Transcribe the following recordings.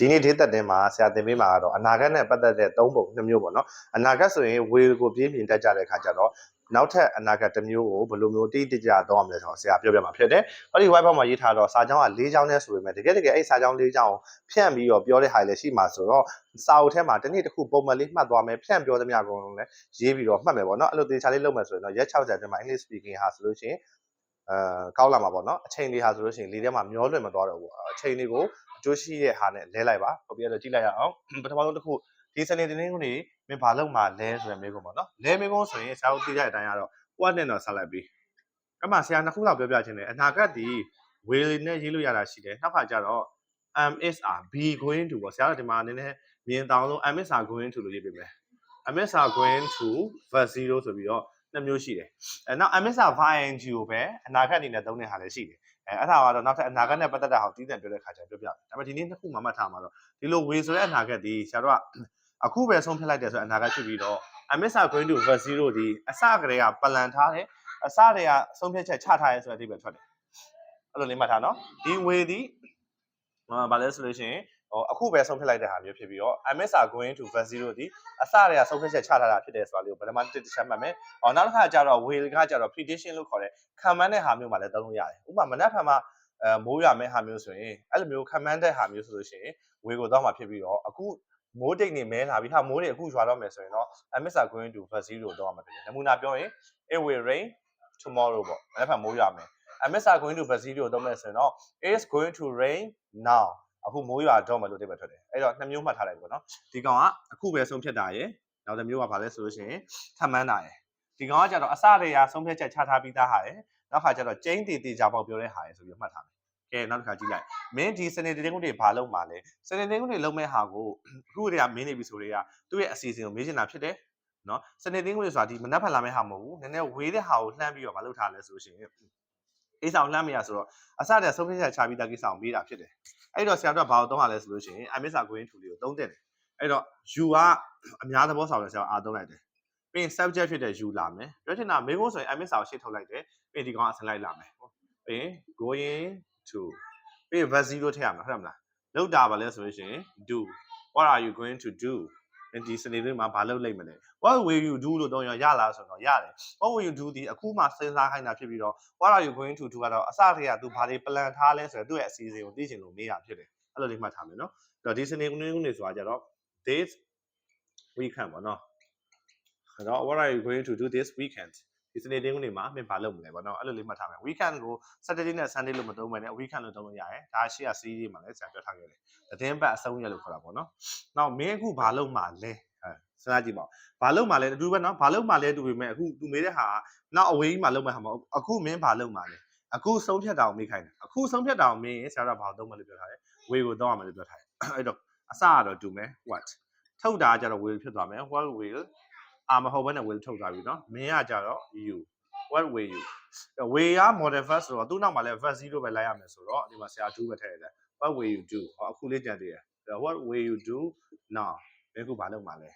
ဒီနေ့ဒေသတင်မှာဆရာသင်ပေးမှာကတော့အနာဂတ်နဲ့ပတ်သက်တဲ့၃ပုံ၂မျိုးပေါ့နော်အနာဂတ်ဆိုရင်ဝေကိုပြင်းပြင်းတက်ကြတဲ့ခါကျတော့နောက်ထပ်အနာဂတ်တစ်မျိုးကိုဘယ်လိုမျိုးတိတိကျကျတော့အောင်လဲဆိုတော့ဆရာပြောပြမှာဖြစ်တယ်။ဟောဒီ white box မှာရေးထားတော့စာကြောင်းက၄ကြောင်းနဲ့ဆိုပေမဲ့တကယ်တကယ်အဲ့စာကြောင်း၄ကြောင်းကိုဖြန့်ပြီးတော့ပြောတဲ့ဟာလည်းရှိမှာဆိုတော့စာအုပ်ထဲမှာတစ်နေ့တစ်ခုပုံမှန်လေးမှတ်သွားမယ်ဖြန့်ပြောသမျှအကုန်လုံးလည်းရေးပြီးတော့မှတ်မယ်ပေါ့နော်အဲ့လိုသေချာလေးလုပ်မယ်ဆိုရင်တော့ရက်60အတွင်းမှာ English speaking ဟာဆိုလို့ရှိရင်အဲကောက်လာမှာပေါ့နော်အချိန်လေးဟာဆိုလို့ရှိရင်လေထဲမှာမျောလွင်မသွားတော့ဘူးအချိန်လေးကို အကျိုးရှိတဲ့ဟာနဲ့လဲလိုက်ပါဟုတ်ပြီအဲ့တော့ကြည့်လိုက်ရအောင်ပထမဆုံးတစ်ခုဒီစနေတင်းင်းကနေမင်းဘာလုပ်မှာလဲဆိုတဲ့မေးခွန်းပေါ့နော်လဲမေးခွန်းဆိုရင်ဆရာတို့သိကြတဲ့အတိုင်းကတော့ what နဲ့တော့ဆက်လိုက်ပြီးအဲ့မှာဆရာနှစ်ခုလောက်ပြောပြခြင်းတယ်အနာဂတ်ဒီ will နဲ့ရေးလို့ရတာရှိတယ်နောက်ခါကျတော့ am is are be going to ပေါ့ဆရာတို့ဒီမှာနည်းနည်းမြင်တောင်းလို့ am is are going to လို့ရေးပေးမယ် am is are going to verse 0ဆိုပြီးတော့နှစ်မျိုးရှိတယ်အဲနောက် am is are ing ကိုပဲအနာဂတ်အနေနဲ့သုံးတဲ့ဟာလည်းရှိတယ် အဲအဲ့ဒါကတော့နောက်ထပ်အနာဂတ်နဲ့ပတ်သက်တာဟောတီးတန့်ပြောတဲ့ခါကျပြောပြမယ်ဒါပေမဲ့ဒီနေ့နှစ်ခုမှမှတ်ထားမှာတော့ဒီလို way ဆိုတဲ့အနာဂတ်ဒီဆရာတို့ကအခုပဲဆုံးဖြတ်လိုက်တယ်ဆိုတဲ့အနာဂတ်ဖြစ်ပြီးတော့ am is are going to verse 0ဒီအစကတည်းကပလန်ထားတယ်အစတည်းကဆုံးဖြတ်ချက်ချထားရဲဆိုတဲ့အဓိပ္ပာယ်ထွက်တယ်အဲ့လိုလေးမှတ်ထားနော်ဒီ way ဒီဟာဘာလဲဆိုလို့ရှိရင် ဟိုအခုပဲဆုံးဖြတ်လိုက်တဲ့ဟာမျိုးဖြစ်ပြီးတော့ MS are going to verse 0ဒီအစတည်းကဆုံးဖြတ်ချက်ချထားတာဖြစ်တယ်ဆိုတာလေးကိုဘယ်နှမတစ်တစ်ချက်မှတ်မယ်။အော်နောက်တစ်ခါကျတော့ will ကကျတော့ prediction လို့ခေါ်တဲ့ခံမှန်းတဲ့ဟာမျိုးမှာလည်းသုံးလို့ရတယ်။ဥပမာမနက်ဖြန်မှာအဲမိုးရမယ့်ဟာမျိုးဆိုရင်အဲ့လိုမျိုးခံမှန်းတဲ့ဟာမျိုးဆိုလို့ရှိရင် will ကိုတော့မှဖြစ်ပြီးတော့အခုမိုးတိတ်နေမဲလာပြီဟာမိုးတွေအခုရွာတော့မယ်ဆိုရင်တော့ MS are going to verse 0တော့မှဖြစ်တယ်။နမူနာပြောရင် it will rain tomorrow ပေါ့မနက်ဖြန်မိုးရမယ်။ MS are going to verse 0တော့မယ်ဆိုရင်တော့ it is going to rain now အခုမိုးရွာတော့မလို့တိတ်ပဲထွက်တယ်အဲ့တော့နှစ်မျိုးမှတ်ထားလိုက်ပေါ့နော်ဒီကောင်ကအခုပဲဆုံးဖြတ်တာရယ်နောက်တစ်မျိုးကဘာလဲဆိုလို့ရှိရင်ထပ်မန်းတာရယ်ဒီကောင်ကကြတော့အစတည်းကဆုံးဖြတ်ချက်ချထားပြီးသားဟာရယ်နောက်ခါကျတော့ကျင်းတီတီကြပေါက်ပြောတဲ့ဟာရယ်ဆိုပြီးမှတ်ထားမယ်ကဲနောက်တစ်ခါကြည့်လိုက်မင်းဒီစနေတင်းကုန်းတွေဘာလုပ်မှာလဲစနေတင်းကုန်းတွေလုပ်မဲ့ဟာကိုအခုတည်းကမင်းနေပြီဆိုတွေကသူ့ရဲ့အစီအစဉ်ကိုမေးချင်တာဖြစ်တယ်နော်စနေတင်းကုန်းတွေဆိုတာဒီမနှက်ဖက်လာမဲ့ဟာမဟုတ်ဘူးနည်းနည်းဝေးတဲ့ဟာကိုလှမ်းပြီးတော့မလုပ်ထားလဲဆိုလို့ရှိရင် အိစာကိုလှမ်းမရဆိုတော့အစတည်းဆုံးဖြတ်ချက်ချပြီးသားကိစ္စကိုမေးတာဖြစ်တယ်အဲ့တော့ဆရာတို့ကဘာလို့သုံးရလဲဆိုလို့ရှိရင် I miss a going to လေးကိုသုံးတဲ့တယ်အဲ့တော့ you ကအများသဘောဆောင်တဲ့ဆရာအားသုံးလိုက်တယ်ပြီးရင် subject ဖြစ်တဲ့ you လာမယ်ပြောချင်တာမေးဖို့ဆိုရင် I miss ကိုရှေ့ထုတ်လိုက်တယ်ပြီးရင်ဒီကောင်အစလိုက်လာမယ်ပြီးရင် going to ပြီးရင် verb 0ထည့်ရမှာဟုတ်မလားလောက်တာပါလဲဆိုလို့ရှိရင် do what are you going to do ဒီစနေနေ့မှာဘာလုပ်လိမ့်မလဲ what will you do လို့တော့ရလားဆိုတော့ရတယ် what will you do ဒီအခုမှစဉ်းစားခိုင်းတာဖြစ်ပြီးတော့ what are you going to do ကတော့အစတည်းက तू ဘာတွေ plan ထားလဲဆိုတော့သူ့ရဲ့အစီအစဉ်ကိုသိချင်လို့မေးတာဖြစ်တယ်အဲ့လိုလေးမှတ်ထားမယ်နော်အဲ့တော့ဒီစနေနေ့ကနေဆိုတာကြတော့ this weekend ပေါ့နော်အဲ့တော့ what are you going to do this weekend ဒီစနေနေ့ကနေမှာမင်းဘာလုပ်မလဲပေါ့နော်အဲ့လိုလေးမှတ်ထားမယ် weekend ကို Saturday နဲ့ Sunday လို့မသုံးဘဲနဲ့ weekend လို့သုံးလို့ရတယ်ဒါရှေ့က series မှာလည်းဆရာပြောထားခဲ့တယ်သတင်းပတ်အဆုံးရက်လို့ခေါ်တာပေါ့နော်နောက်မင်းအခုဘာလုပ်မှာလဲအဲစဉ်းစားကြည့်ပါဘာလုပ်မှာလဲအတူပဲနော်ဘာလုပ်မှာလဲတူပေမဲ့အခုသူမေးတဲ့ဟာနောက်အဝေးကြီးမှာလုပ်မှာဟာမဟုတ်အခုမင်းဘာလုပ်မှာလဲအခုဆုံးဖြတ်တာကိုမေးခိုင်းတယ်အခုဆုံးဖြတ်တာကိုမင်းဆရာကဘာသုံးမလို့ပြောထားတယ် way ကိုသုံးရမယ်လို့ပြောထားတယ်အဲ့တော့အစကတော့တူမယ် what ထုတ်တာကျတော့ will ဖြစ်သွားမယ် what will အာမဟုတ်ဘဲနဲ့ will ထုတ်သွားပြီနော်မင်းကကြတော့ you what will you way က model verb ဆိုတော့သူ့နောက်မှာလည်း verb 0ပဲလိုက်ရမယ်ဆိုတော့ဒီမှာဆရာ2ပဲထည့်ရတယ် what will you do ဟောအခုလေးကြံသေးတယ် what will you do now ဘယ်ခုဘာလုပ်မှာလဲ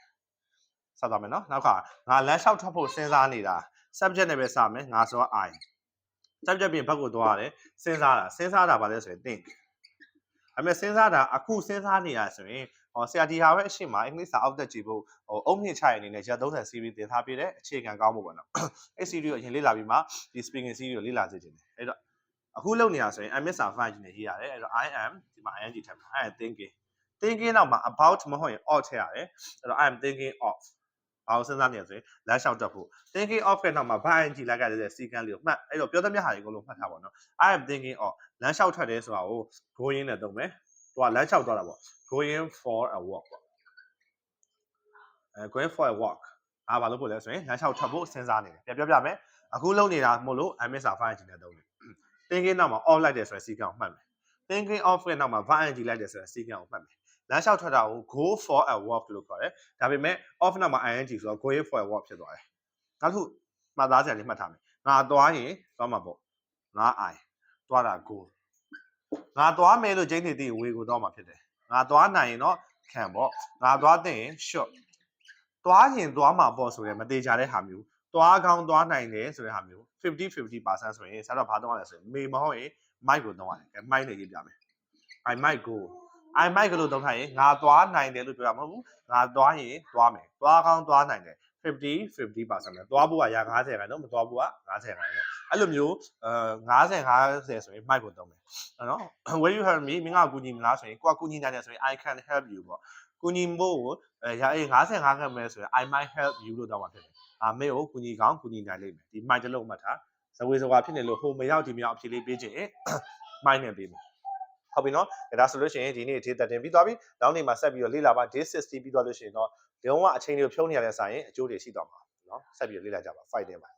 စသွားမယ်နော်နောက်ကငါလမ်းလျှောက်ထွက်ဖို့စဉ်းစားနေတာ subject နဲ့ပဲစမယ်ငါဆို I subject ပြင်ဘက်ကိုသွားရတယ်စဉ်းစားတာစဉ်းစားတာဘာလဲဆိုရင် think အမေစဉ်းစားတာအခုစဉ်းစားနေရဆိုရင် ဟောဆရာဒီဟာပဲအရှိမအင်္ဂလိပ်စာအောက်တက်ကြည့်ဖို့ဟိုအုံမြင့်ချရအနေနဲ့ရက်30 series တင်ထားပြတဲ့အခြေခံကောင်းမှုပေါ့နော်အဲ့ series ကိုအရင်လေ့လာပြီးမှဒီ speaking series ကိုလေ့လာစေချင်တယ်အဲ့တော့အခုလုပ်နေရဆိုရင် I miss a file နဲ့ရေးရတယ်အဲ့တော့ I am ဒီမှာ ing ထပ်မှာ I am thinking thinking နောက်မှာ about မဟုတ်ရင် of ထည့်ရတယ်အဲ့တော့ I am thinking of ဘာလို့စဉ်းစားနေရဆိုရင်လမ်းလျှောက်တက်ဖို့ thinking of ကနောက်မှာ by ing လိုက်ရတဲ့စီကံလေးကိုမှတ်အဲ့တော့ပြောသမျှဟာတွေအကုန်လုံးမှတ်ထားပါတော့ I am thinking of လမ်းလျှောက်ထွက်တယ်ဆိုတာကို going နဲ့သုံးမယ် သူကလမ်းလျှောက်သွားတာပေါ့ going for a walk ပေါ့အဲ going for a walk အားဘာလို့ပို့လဲဆိုရင်လမ်းလျှောက်ထွက်ဖို့စဉ်းစားနေတယ်ပြန်ပြောပြမယ်အခုလုပ်နေတာမို့လို့ I miss a file နဲ့သုံးတယ် thinking နောက်မှာ off လိုက်တယ်ဆိုတဲ့စီကံကိုမှတ်မယ် thinking of ရဲ့နောက်မှာ by ing လိုက်တယ်ဆိုတဲ့စီကံကိုမှတ်မယ်လမ်းလျှောက်ထွက်တာကို go for a walk လို့ခေါ်တယ်ဒါပေမဲ့ off နောက်မှာ ing ဆိုတော့ going for a walk ဖြစ်သွားတယ်နောက်တစ်ခုမှတ်သားစရာလေးမှတ်ထားမယ်ငါသွားရင်သွားမှာပေါ့ငါ i သွားတာ go ငါသွားမယ်လို့ကျင်းနေသိဝေကိုတော့မှာဖြစ်တယ်ငါသွားနိုင်ရင်တော့ခံပေါ့ငါသွားတဲ့ရင် short သွားရင်သွားမှာပေါ့ဆိုရင်မသေးကြတဲ့ဟာမျိုးသွားကောင်းသွားနိုင်တယ်ဆိုတဲ့ဟာမျိုး50 50%ဆိုရင်ဆက်တော့ဘာတော့ရလဲဆိုရင်မေမဟုတ်ရင် mic ကိုတော့ရတယ်အဲ mic နဲ့ရေးပြမယ် I might go I might ကလို့သုံးထားရင်ငါသွားနိုင်တယ်လို့ပြောတာမဟုတ်ဘူးငါသွားရင်သွားမယ်သွားကောင်းသွားနိုင်တယ် 50 50%ပဲသွားဖို့ကရာ90ခိုင်တော့မသွားဖို့က90ခိုင်တော့အဲ့လိုမျိုးအဲ90 50ဆိုရင် might ကိုသုံးမယ်နော် where you help me မင်းကကူညီမလားဆိုရင်ကိုကကူညီနိုင်တယ်ဆိုရင် I can help you ပေါ့ကူညီဖို့ကိုအဲရာအေး55ခန့်မယ်ဆိုရင် I might help you လို့တောင်းမှာဖြစ်တယ်အာမင်းကိုကူညီကောင်းကူညီနိုင်လိမ့်မယ်ဒီ might တစ်လုံးမှတ်ထားဇဝေဇဝါဖြစ်နေလို့ဟိုမရောက်ဒီမရောက်အဖြေလေးပေးခြင်း might နဲ့ပေးမယ်ဟုတ်ပြီနော်ဒါဆိုလို့ရှိရင်ဒီနေ့ day 13ပြီးသွားပြီနောက်နေ့မှာဆက်ပြီးတော့လေ့လာပါ day 60ပြီးသွားလို့ရှိရင်တော့ လုံးဝအချိန်တွေဖြုံးနေရတဲ့ဆိုင်ရင်အကျိုးတွေရှိသွားမှာနော်ဆက်ပြီးတော့လေ့လာကြပါ fight တယ်ပါ